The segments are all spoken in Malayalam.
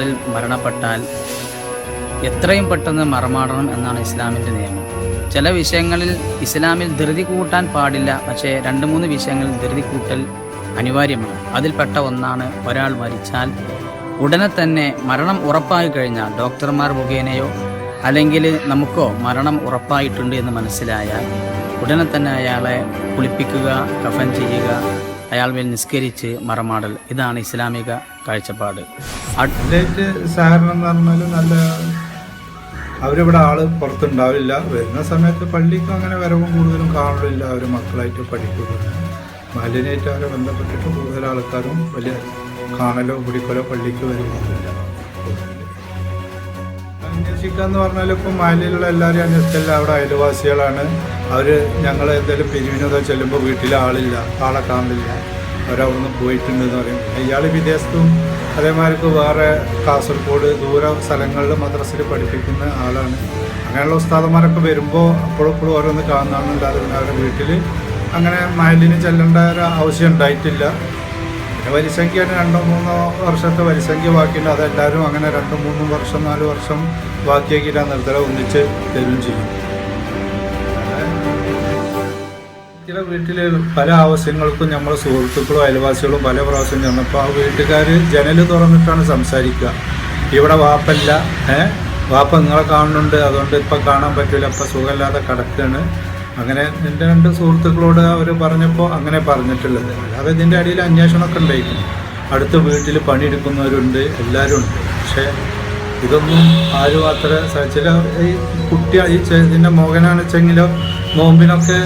മരണപ്പെട്ടാൽ എത്രയും പെട്ടെന്ന് മറമാടണം എന്നാണ് ഇസ്ലാമിന്റെ നിയമം. ചില വിഷയങ്ങളിൽ ഇസ്ലാമിൽ ധൃതി കൂട്ടാൻ പാടില്ല പക്ഷേ രണ്ട് മൂന്ന് വിഷയങ്ങളിൽ ധൃതി കൂട്ടൽ അനിവാര്യമാണ്. അതിൽപ്പെട്ട ഒന്നാണ് ഒരാൾ മരിച്ചാൽ ഉടനെ തന്നെ മരണം ഉറപ്പായി കഴിഞ്ഞാൽ ഡോക്ടർമാർ മുഖേനയോ അല്ലെങ്കിൽ നമുക്കോ മരണം ഉറപ്പായിട്ടുണ്ട് എന്ന് മനസ്സിലായാൽ ഉടനെ തന്നെ അയാളെ കുളിപ്പിക്കുക കഫൻ ചെയ്യുക അയാൾ മേൽ നിസ്കരിച്ച് മറമാടൽ. ഇതാണ് ഇസ്ലാമിക കാഴ്ചപ്പാട്. എന്ന് പറഞ്ഞാൽ നല്ല അവരിവിടെ ആൾ പുറത്തുണ്ടാവില്ല. വരുന്ന സമയത്ത് പള്ളിക്ക് അങ്ങനെ വരവും കൂടുതലും കാണുന്നില്ല അവർ മക്കളായിട്ട് പഠിക്കുക മാലിന്യമായിട്ട് അവരെ ബന്ധപ്പെട്ടിട്ട് കൂടുതൽ ആൾക്കാരും വലിയ കാണലോ പിടിക്കലോ പള്ളിക്ക് വരുമൊന്നുമില്ല അന്വേഷിക്കാന്ന് പറഞ്ഞാൽ ഇപ്പം മാലിയിലുള്ള എല്ലാവരെയും അന്വേഷിച്ചില്ല അവിടെ അയൽവാസികളാണ്. അവർ ഞങ്ങൾ എന്തെങ്കിലും പിരിവിനൊക്കെ ചെല്ലുമ്പോൾ വീട്ടിൽ ആളില്ല ആളെ കാണില്ല അവരവിടുന്ന് പോയിട്ടുണ്ടെന്ന് പറയും ഇയാൾ വിദേശത്തും അതേമാതിരിക്ക് വേറെ കാസർഗോഡ് ദൂര സ്ഥലങ്ങളിൽ മദ്രസയിൽ പഠിപ്പിക്കുന്ന ആളാണ്. അങ്ങനെയുള്ള ഉസ്താദന്മാരൊക്കെ വരുമ്പോൾ അപ്പോഴപ്പോഴും ഓരോന്ന് കാണുന്നതാണെന്നല്ലാതെ അവരുടെ വീട്ടിൽ അങ്ങനെ മയലിന് ചെല്ലേണ്ട ഒരു ആവശ്യം ഉണ്ടായിട്ടില്ല. പിന്നെ വരിസംഖ്യയാണ് രണ്ടോ മൂന്നോ വർഷത്തെ വരിസംഖ്യ ബാക്കിയുണ്ട്. അതെല്ലാവരും അങ്ങനെ രണ്ടോ മൂന്നോ വർഷം നാല് വർഷം ബാക്കിയാക്കിയിട്ട് ആ നിർത്തല ഒന്നിച്ച് തരും ചെയ്യും. ചില വീട്ടിൽ പല ആവശ്യങ്ങൾക്കും നമ്മളെ സുഹൃത്തുക്കളും അയൽവാസികളും പല പ്രാവശ്യം ചെന്നപ്പോൾ ആ വീട്ടുകാർ ജനൽ തുറന്നിട്ടാണ് സംസാരിക്കുക. ഇവിടെ വാപ്പല്ല ഏഹ് വാപ്പ നിങ്ങളെ കാണുന്നുണ്ട് അതുകൊണ്ട് ഇപ്പം കാണാൻ പറ്റില്ല ഇപ്പം സുഖമില്ലാതെ കിടക്കുകയാണ് അങ്ങനെ എന്റെ രണ്ട് സുഹൃത്തുക്കളോട് അവർ പറഞ്ഞപ്പോൾ അങ്ങനെ പറഞ്ഞിട്ടുള്ളത്. അല്ലാതെ ഇതിന്റെ അടിയിൽ അന്വേഷണമൊക്കെ ഉണ്ടായിരിക്കും അടുത്ത വീട്ടിൽ പണിയെടുക്കുന്നവരുണ്ട് എല്ലാവരും ഉണ്ട് പക്ഷേ ഇതൊന്നും ആരും അത്ര ചില ഈ കുട്ടി ഈ ഇതിന്റെ മോഹനാണ് വെച്ചെങ്കിലോ നോമ്പിനൊക്കെ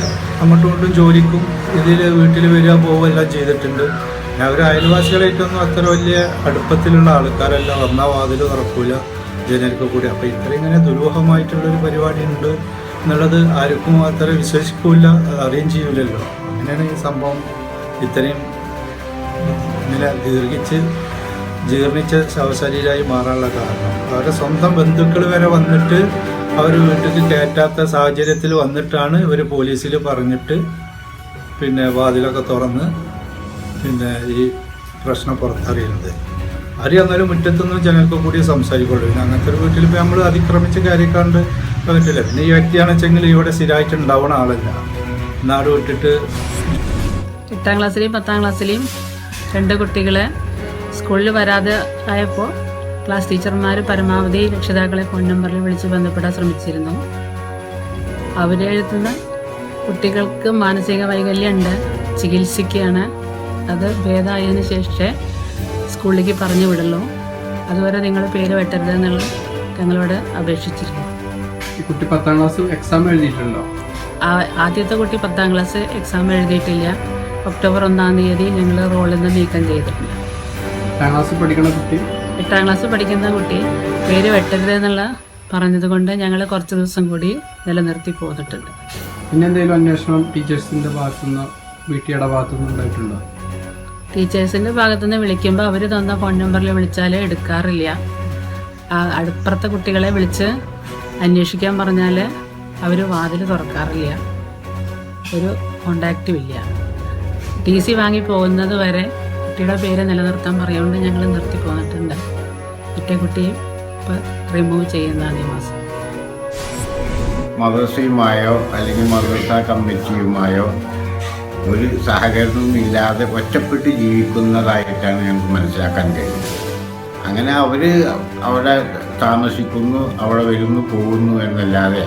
അങ്ങോട്ടും ഇങ്ങോട്ടും ജോലിക്കും ഇതിൽ വീട്ടിൽ വരിക പോവുകയെല്ലാം ചെയ്തിട്ടുണ്ട്. ഞാൻ ഒരു അയൽവാസികളായിട്ടൊന്നും അത്ര വലിയ അടുപ്പത്തിലുള്ള ആൾക്കാരല്ല. വന്നാൽ വാതിൽ തുറക്കൂല. ജനൽക്ക് കൂടി. അപ്പോൾ ഇത്ര ഇങ്ങനെ ദുരൂഹമായിട്ടുള്ളൊരു പരിപാടി ഉണ്ട്. എന്നുള്ളത് ആർക്കും അത്ര വിശ്വസിക്കൂല അത് അറിയും ചെയ്യൂലല്ലോ. അങ്ങനെയാണ് ഈ സംഭവം. ഇത്രയും നില ദീർഘിച്ച് ജീർണിച്ച ശവശരീരമായി മാറാനുള്ള കാരണം. അവരുടെ സ്വന്തം ബന്ധുക്കൾ വരെ വന്നിട്ട് അവർ വീട്ടിൽ കയറ്റാത്ത സാഹചര്യത്തിൽ വന്നിട്ടാണ് ഇവർ പോലീസിൽ പറഞ്ഞിട്ട് പിന്നെ വാതിലൊക്കെ തുറന്ന് പിന്നെ ഈ പ്രശ്നം പുറത്തറിയുന്നത്. അറിയാന്നാലും മുറ്റത്തുനിന്ന് ജനങ്ങൾക്ക് കൂടി സംസാരിക്കുള്ളൂ. പിന്നെ അങ്ങനത്തെ ഒരു വീട്ടിൽ ഇപ്പോൾ നമ്മൾ അതിക്രമിച്ച് കയറിക്കാണ്ട് പറ്റില്ല പിന്നെ ഈ വ്യക്തിയാണെന്ന് വെച്ചെങ്കിൽ ഇവിടെ സ്ഥിരമായിട്ട് ഉണ്ടാവണ ആളല്ല. നാട് വിട്ടിട്ട് എട്ടാം ക്ലാസ്സിലെയും പത്താം ക്ലാസ്സിലെയും രണ്ട് കുട്ടികളെ സ്കൂളിൽ വരാതെ ആയപ്പോൾ ക്ലാസ് ടീച്ചർമാർ പരമാവധി രക്ഷിതാക്കളെ ഫോൺ നമ്പറിൽ വിളിച്ച് ബന്ധപ്പെടാൻ ശ്രമിച്ചിരുന്നു. അവരെ എഴുത്തുന്ന കുട്ടികൾക്ക് മാനസിക വൈകല്യമുണ്ട്. ചികിത്സിക്കുകയാണ്. അത് ഭേദമായതിനു ശേഷമേ സ്കൂളിലേക്ക് പറഞ്ഞു വിടുള്ളൂ. അതുവരെ നിങ്ങളുടെ പേര് വെട്ടരുത് എന്നുള്ള ഞങ്ങളോട് അപേക്ഷിച്ചിരുന്നു. ഈ കുട്ടി പത്താം ക്ലാസ് എക്സാം എഴുതിയിട്ടുണ്ടോ? ആദ്യത്തെ കുട്ടി പത്താം ക്ലാസ് എക്സാം എഴുതിയിട്ടില്ല. ഒക്ടോബർ ഒന്നാം തീയതി ഞങ്ങൾ റോളിൽ നിന്ന് നീക്കം ചെയ്തിട്ടുണ്ട്. എട്ടാം ക്ലാസ് പഠിക്കുന്ന കുട്ടി? എട്ടാം ക്ലാസ് പഠിക്കുന്ന കുട്ടി പേര് വെട്ടരുത് എന്നുള്ള പറഞ്ഞതുകൊണ്ട് ഞങ്ങൾ കുറച്ച് ദിവസം കൂടി നിലനിർത്തി പോന്നിട്ടുണ്ട്. പിന്നെ എന്തെങ്കിലും അന്വേഷണം ടീച്ചേഴ്സിന്റെ ഭാഗത്തുനിന്ന് വീട്ടിയുടെ ടിയുടെ ഭാഗത്തുനിന്ന് ഉണ്ടായിട്ടുണ്ടോ? ടീച്ചേഴ്സിന്റെ ഭാഗത്തുനിന്ന് വിളിക്കുമ്പോൾ അവർ തന്ന ഫോൺ നമ്പറിൽ വിളിച്ചാലേ എടുക്കാറില്ല. ആ അടുപ്പുറത്തെ കുട്ടികളെ വിളിച്ച് അന്വേഷിക്കാൻ പറഞ്ഞാൽ അവർ വാതിൽ തുറക്കാറില്ല. ഒരു കോണ്ടാക്റ്റും ഇല്ല. ടി സി വാങ്ങി പോകുന്നത് വരെ കുട്ടിയുടെ പേര് നിലനിർത്താൻ പറയുകൊണ്ട് ഞങ്ങൾ നിർത്തി പോന്നിട്ടുണ്ട്. മറ്റേ കുട്ടിയെ ഇപ്പോൾ റിമൂവ് ചെയ്യുന്നതാണ് ഈ മാസം. മദ്രസയുമായോ അല്ലെങ്കിൽ മദ്രസ കമ്മിറ്റിയുമായോ ഒരു സഹകരണവും ഇല്ലാതെ ഒറ്റപ്പെട്ട് ജീവിക്കുന്നതായിട്ടാണ് ഞങ്ങൾക്ക് മനസ്സിലാക്കാൻ കഴിയുന്നത്. അങ്ങനെ അവർ അവിടെ താമസിക്കുന്നു അവിടെ വരുന്നു പോകുന്നു എന്നല്ലാതെ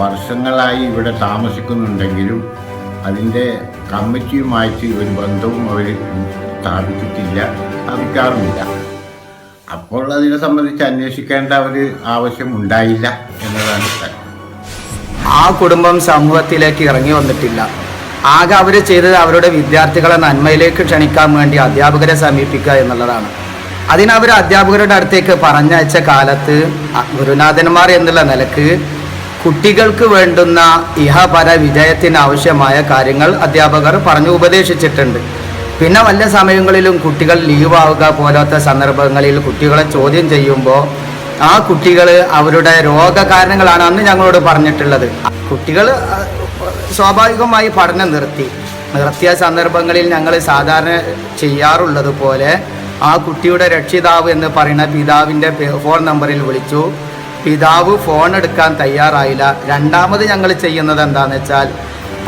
വർഷങ്ങളായി ഇവിടെ താമസിക്കുന്നുണ്ടെങ്കിലും അതിന്റെ കമ്മിറ്റിയുമായിട്ട് ഒരു ബന്ധവും അവർ സ്ഥാപിച്ചിട്ടില്ല സ്ഥാപിക്കാറുമില്ല. അപ്പോൾ അതിനെ സംബന്ധിച്ച് അന്വേഷിക്കേണ്ട ഒരു ആവശ്യം ഉണ്ടായില്ല എന്നതാണ് സത്യം ആ കുടുംബം സമൂഹത്തിലേക്ക് ഇറങ്ങി വന്നിട്ടില്ല. ആകെ അവർ ചെയ്തത് അവരുടെ വിദ്യാർത്ഥികളെ നന്മയിലേക്ക് ക്ഷണിക്കാൻ വേണ്ടി അധ്യാപകരെ സമീപിക്കുക എന്നുള്ളതാണ്. അതിന് അവർ അധ്യാപകരുടെ അടുത്തേക്ക് പറഞ്ഞയച്ച കാലത്ത് ഗുരുനാഥന്മാർ എന്നുള്ള നിലയ്ക്ക് കുട്ടികൾക്ക് വേണ്ടുന്ന ഇഹപര വിജയത്തിന് ആവശ്യമായ കാര്യങ്ങൾ അധ്യാപകർ പറഞ്ഞു ഉപദേശിച്ചിട്ടുണ്ട്. പിന്നെ വല്ല സമയങ്ങളിലും കുട്ടികൾ ലീവാവുക പോലത്തെ സന്ദർഭങ്ങളിൽ കുട്ടികളെ ചോദ്യം ചെയ്യുമ്പോൾ ആ കുട്ടികൾ അവരുടെ രോഗകാരണങ്ങളാണ് അന്ന് ഞങ്ങളോട് പറഞ്ഞിട്ടുള്ളത്. കുട്ടികൾ സ്വാഭാവികമായി പഠനം നിർത്തി. നിർത്തിയ സന്ദർഭങ്ങളിൽ ഞങ്ങൾ സാധാരണ ചെയ്യാറുള്ളത് പോലെ ആ കുട്ടിയുടെ രക്ഷിതാവ് എന്ന് പറയുന്ന പിതാവിന്റെ ഫോൺ നമ്പറിൽ വിളിച്ചു. പിതാവ് ഫോൺ എടുക്കാൻ തയ്യാറായില്ല. രണ്ടാമത് ഞങ്ങൾ ചെയ്യുന്നത് എന്താണെന്ന് വെച്ചാൽ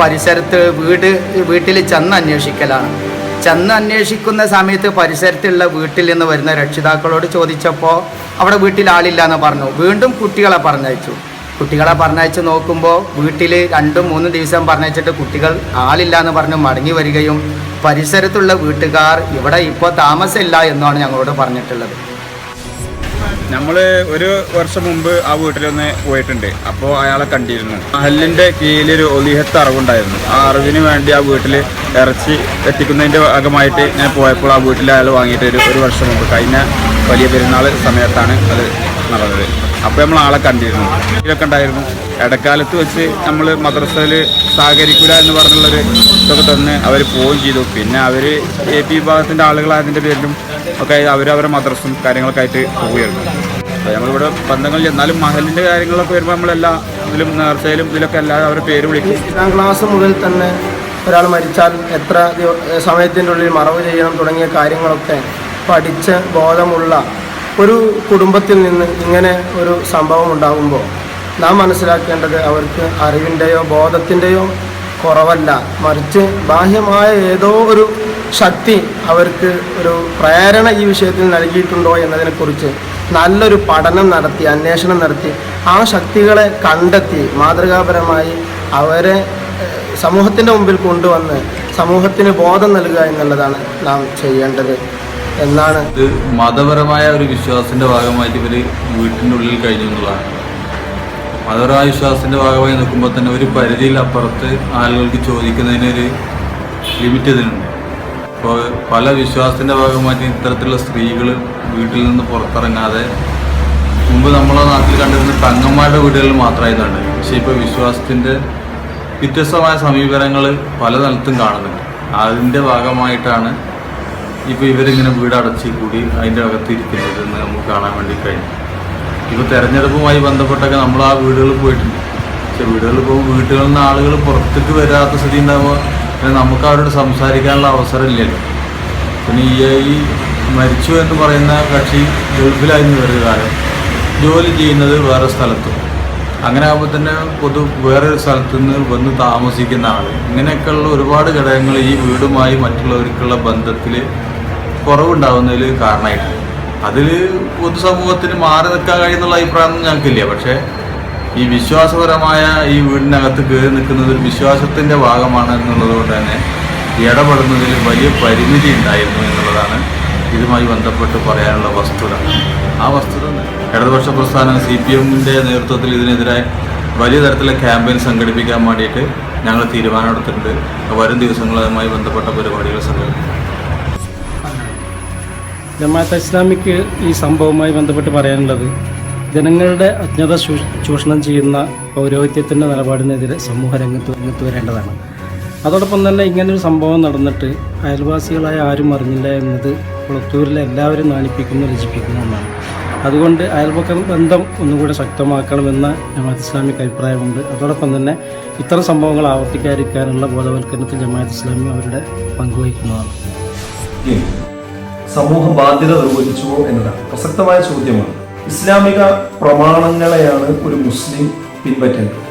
പരിസരത്ത് വീട് വീട്ടിൽ ചെന്ന് അന്വേഷിക്കലാണ്. ചെന്ന് അന്വേഷിക്കുന്ന സമയത്ത് പരിസരത്തുള്ള വീട്ടിൽ നിന്ന് വരുന്ന രക്ഷിതാക്കളോട് ചോദിച്ചപ്പോൾ അവിടെ വീട്ടിൽ ആളില്ല എന്ന് പറഞ്ഞു. വീണ്ടും കുട്ടികളെ പറഞ്ഞയച്ചു. കുട്ടികളെ പറഞ്ഞയച്ച് നോക്കുമ്പോൾ വീട്ടിൽ രണ്ടും മൂന്നും ദിവസം പറഞ്ഞയച്ചിട്ട് കുട്ടികൾ ആളില്ല എന്ന് പറഞ്ഞ് മടങ്ങി വരികയും പരിസരത്തുള്ള വീട്ടുകാർ ഇവിടെ ഇപ്പോൾ താമസമില്ല എന്നാണ് ഞങ്ങളോട് പറഞ്ഞിട്ടുള്ളത്. നമ്മൾ ഒരു വർഷം മുമ്പ് ആ വീട്ടിലൊന്ന് പോയിട്ടുണ്ട്. അപ്പോൾ അയാളെ കണ്ടിരുന്നു. മഹലിന്റെ ഒരു ഒലിഹത്ത് അറിവുണ്ടായിരുന്നു. ആ അറിവിന് വേണ്ടി ആ വീട്ടിൽ ഇറച്ചി എത്തിക്കുന്നതിന്റെ ഭാഗമായിട്ട് ഞാൻ പോയപ്പോൾ ആ വീട്ടിൽ അയാൾ വാങ്ങിയിട്ട് ഒരു ഒരു വർഷം മുമ്പ് കഴിഞ്ഞ വലിയ പെരുന്നാൾ സമയത്താണ് അത് നടന്നത്. അപ്പോൾ നമ്മൾ ആളെ കണ്ടിരുന്നു. ഇതൊക്കെ ഉണ്ടായിരുന്നു. ഇടക്കാലത്ത് വെച്ച് നമ്മൾ മദ്രസയിൽ സഹകരിക്കില്ല എന്ന് പറഞ്ഞുള്ളൊരു ഇതൊക്കെ തന്ന് അവർ പോവുകയും ചെയ്തു. പിന്നെ അവർ എ പി വിഭാഗത്തിന്റെ ആളുകളായതിന്റെ പേരിലും ഒക്കെ അവരവരെ മദ്രസും കാര്യങ്ങളൊക്കെ ആയിട്ട് പോവുകയായിരുന്നു. അപ്പോൾ നമ്മളിവിടെ ബന്ധങ്ങളിൽ എന്നാലും മഹലിന്റെ കാര്യങ്ങളൊക്കെ വരുമ്പോൾ നമ്മളെല്ലാ ഇതിലും നേർച്ചയിലും ഇതിലൊക്കെ എല്ലാവരും അവരുടെ പേര് വിളിക്കും. എട്ടാം ക്ലാസ് മുതൽ തന്നെ ഒരാൾ മരിച്ചാൽ എത്ര സമയത്തിന്റെ ഉള്ളിൽ മറവ് ചെയ്യണം തുടങ്ങിയ കാര്യങ്ങളൊക്കെ പഠിച്ച് ബോധമുള്ള ഒരു കുടുംബത്തിൽ നിന്ന് ഇങ്ങനെ ഒരു സംഭവം ഉണ്ടാകുമ്പോൾ നാം മനസ്സിലാക്കേണ്ടത് അവർക്ക് അറിവിന്റെയോ ബോധത്തിന്റെയോ കുറവല്ല. മറിച്ച് ബാഹ്യമായ ഏതോ ഒരു ശക്തി അവർക്ക് ഒരു പ്രേരണ ഈ വിഷയത്തിൽ നൽകിയിട്ടുണ്ടോ എന്നതിനെക്കുറിച്ച് നല്ലൊരു പഠനം നടത്തി അന്വേഷണം നടത്തി ആ ശക്തികളെ കണ്ടെത്തി മാതൃകാപരമായി അവരെ സമൂഹത്തിന്റെ മുമ്പിൽ കൊണ്ടുവന്ന് സമൂഹത്തിന് ബോധം നൽകുക എന്നുള്ളതാണ് നാം ചെയ്യേണ്ടത്. എന്നാണ്? ഇത് മതപരമായ ഒരു വിശ്വാസത്തിന്റെ ഭാഗമായിട്ട് ഇവർ വീട്ടിന്റെ ഉള്ളിൽ കഴിഞ്ഞു എന്നുള്ളതാണ്. മതപരമായ വിശ്വാസത്തിന്റെ ഭാഗമായി നിൽക്കുമ്പോൾ തന്നെ ഒരു പരിധിയിൽ അപ്പുറത്ത് ആളുകൾക്ക് ചോദിക്കുന്നതിനൊരു ലിമിറ്റ് ഇതിനുണ്ട്. അപ്പോൾ പല വിശ്വാസത്തിന്റെ ഭാഗമായിട്ട് ഇത്തരത്തിലുള്ള സ്ത്രീകൾ വീട്ടിൽ നിന്ന് പുറത്തിറങ്ങാതെ മുമ്പ് നമ്മളെ നാട്ടിൽ കണ്ടിരുന്ന തങ്ങന്മാരുടെ വീടുകളിൽ മാത്രമായതാണ്. പക്ഷേ ഇപ്പോൾ വിശ്വാസത്തിന്റെ വ്യത്യസ്തമായ സമീപനങ്ങൾ പല സ്ഥലത്തും കാണുന്നുണ്ട്. അതിന്റെ ഭാഗമായിട്ടാണ് ഇപ്പോൾ ഇവരിങ്ങനെ വീടടച്ച് കൂടി അതിന്റെ അകത്ത് ഇരിക്കുന്നത് നമുക്ക് കാണാൻ വേണ്ടി കഴിഞ്ഞു. ഇപ്പോൾ തെരഞ്ഞെടുപ്പുമായി ബന്ധപ്പെട്ടൊക്കെ നമ്മൾ ആ വീടുകളിൽ പോയിട്ടുണ്ട്. പക്ഷെ വീടുകളിൽ പോകുമ്പോൾ വീട്ടുകളിൽ നിന്ന് ആളുകൾ പുറത്തേക്ക് വരാത്ത സ്ഥിതി ഉണ്ടാകുമ്പോൾ പിന്നെ നമുക്ക് അവരോട് സംസാരിക്കാനുള്ള അവസരം ഇല്ലല്ലോ. പിന്നെ ഈ മരിച്ചു എന്ന് പറയുന്ന കക്ഷി ഗൾഫിലായിരുന്നു ഒരു കാലം. ജോലി ചെയ്യുന്നത് വേറെ സ്ഥലത്തും. അങ്ങനെ ആകുമ്പോൾ തന്നെ പൊതു വേറൊരു സ്ഥലത്തു നിന്ന് വന്ന് താമസിക്കുന്ന ആൾ ഇങ്ങനെയൊക്കെയുള്ള ഒരുപാട് ഘടകങ്ങൾ ഈ വീടുമായി മറ്റുള്ളവർക്കുള്ള ബന്ധത്തിൽ കുറവുണ്ടാവുന്നതിൽ കാരണമായിട്ട്. അതിൽ പൊതുസമൂഹത്തിന് മാറി നിൽക്കാൻ കഴിയുന്നുള്ള അഭിപ്രായമൊന്നും ഞങ്ങൾക്കില്ല. പക്ഷേ ഈ വിശ്വാസപരമായ ഈ വീടിനകത്ത് കയറി നിൽക്കുന്നത് ഒരു വിശ്വാസത്തിന്റെ ഭാഗമാണ് എന്നുള്ളത് കൊണ്ട് തന്നെ ഇടപെടുന്നതിൽ വലിയ പരിമിതി ഉണ്ടായിരുന്നു എന്നുള്ളതാണ് ഇതുമായി ബന്ധപ്പെട്ട് പറയാനുള്ള വസ്തുത. ആ വസ്തുത ഇടതുപക്ഷ പ്രസ്ഥാനം സി പി എമ്മിന്റെ നേതൃത്വത്തിൽ ഇതിനെതിരെ വലിയ തരത്തിലുള്ള ക്യാമ്പയിൻ സംഘടിപ്പിക്കാൻ വേണ്ടിയിട്ട് ഞങ്ങൾ തീരുമാനമെടുത്തിട്ടുണ്ട്. വരും ദിവസങ്ങളുമായി ബന്ധപ്പെട്ട പരിപാടികൾ സംഘടിപ്പിക്കും. ജമാഅത്ത് ഇസ്ലാമിക്ക് ഈ സംഭവവുമായി ബന്ധപ്പെട്ട് പറയാനുള്ളത് ജനങ്ങളുടെ അജ്ഞത ചൂഷണം ചെയ്യുന്ന പൗരോഹിത്യത്തിന്റെ നിലപാടിനെതിരെ സമൂഹ രംഗത്ത് രംഗത്ത് വരേണ്ടതാണ്. അതോടൊപ്പം തന്നെ ഇങ്ങനൊരു സംഭവം നടന്നിട്ട് അയൽവാസികളായ ആരും അറിഞ്ഞില്ല എന്നത് കുളത്തൂരിലെ എല്ലാവരും നാണിപ്പിക്കുന്നു രചിപ്പിക്കുന്ന എന്നാണ് അതുകൊണ്ട് അയൽപക്ക ബന്ധം ഒന്നുകൂടെ ശക്തമാക്കണമെന്ന ജമാഅത്ത് ഇസ്ലാമിക്ക് അഭിപ്രായമുണ്ട്. അതോടൊപ്പം തന്നെ ഇത്തരം സംഭവങ്ങൾ ആവർത്തിക്കാതിരിക്കാനുള്ള ബോധവൽക്കരണത്തിൽ ജമാഅത്ത് ഇസ്ലാമി അവരുടെ പങ്കുവഹിക്കുന്നതാണ് സമൂഹ ബാധ്യത നിർവഹിച്ചുവോ എന്നതാണ്. പ്രസക്തമായ ചോദ്യമാണ്. ഇസ്ലാമിക പ്രമാണങ്ങളെയാണ് ഒരു മുസ്ലിം പിൻപറ്റേണ്ടത്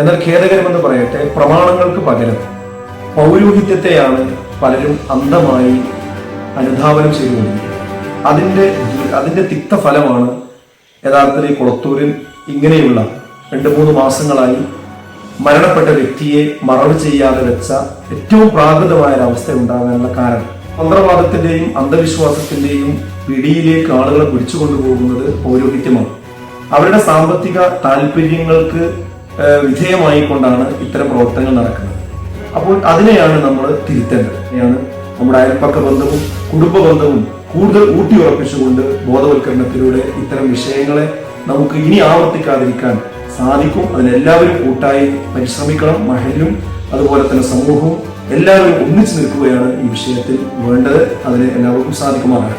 എന്നാൽ ഖേദകരമെന്ന് പറയട്ടെ പ്രമാണങ്ങൾക്ക് പകരം പൗരോഹിത്യത്തെയാണ് പലരും അന്ധമായി അനുധാവനം ചെയ്തുകൊണ്ടിരിക്കുന്നത്. അതിന്റെ അതിന്റെ തിക്തഫലമാണ് യഥാർത്ഥത്തിൽ ഈ കുളത്തൂരിൽ ഇങ്ങനെയുള്ള രണ്ട് മൂന്ന് മാസങ്ങളായി മരണപ്പെട്ട വ്യക്തിയെ മറവ് ചെയ്യാതെ വെച്ച ഏറ്റവും പ്രാകൃതമായ ഒരു അവസ്ഥ ഉണ്ടാകാനുള്ള കാരണം. മന്ത്രവാദത്തിന്റെയും അന്ധവിശ്വാസത്തിന്റെയും പിടിയിലേക്ക് ആളുകളെ പിടിച്ചു കൊണ്ടുപോകുന്നത് പൗരോഹിത്യമാണ്. അവരുടെ സാമ്പത്തിക താല്പര്യങ്ങൾക്ക് വിധേയമായിക്കൊണ്ടാണ് ഇത്തരം പ്രവർത്തനങ്ങൾ നടക്കുന്നത്. അപ്പോൾ അതിനെയാണ് നമ്മൾ തിരുത്തേണ്ടത്. അതിനെയാണ് നമ്മുടെ അയൽപ്പക്ക ബന്ധവും കുടുംബ ബന്ധവും കൂടുതൽ ഊട്ടിയുറപ്പിച്ചുകൊണ്ട് ബോധവൽക്കരണത്തിലൂടെ ഇത്തരം വിഷയങ്ങളെ നമുക്ക് ഇനി ആവർത്തിക്കാതിരിക്കാൻ സാധിക്കും. അതിനെല്ലാവരും കൂട്ടായി പരിശ്രമിക്കണം. മഹലും അതുപോലെ തന്നെ സമൂഹവും എല്ലാവരും ഒന്നിച്ചു നിൽക്കുകയാണ് ഈ വിഷയത്തിൽ വേണ്ടത്. അതിന് എല്ലാവർക്കും സാധിക്കുമാറാണ്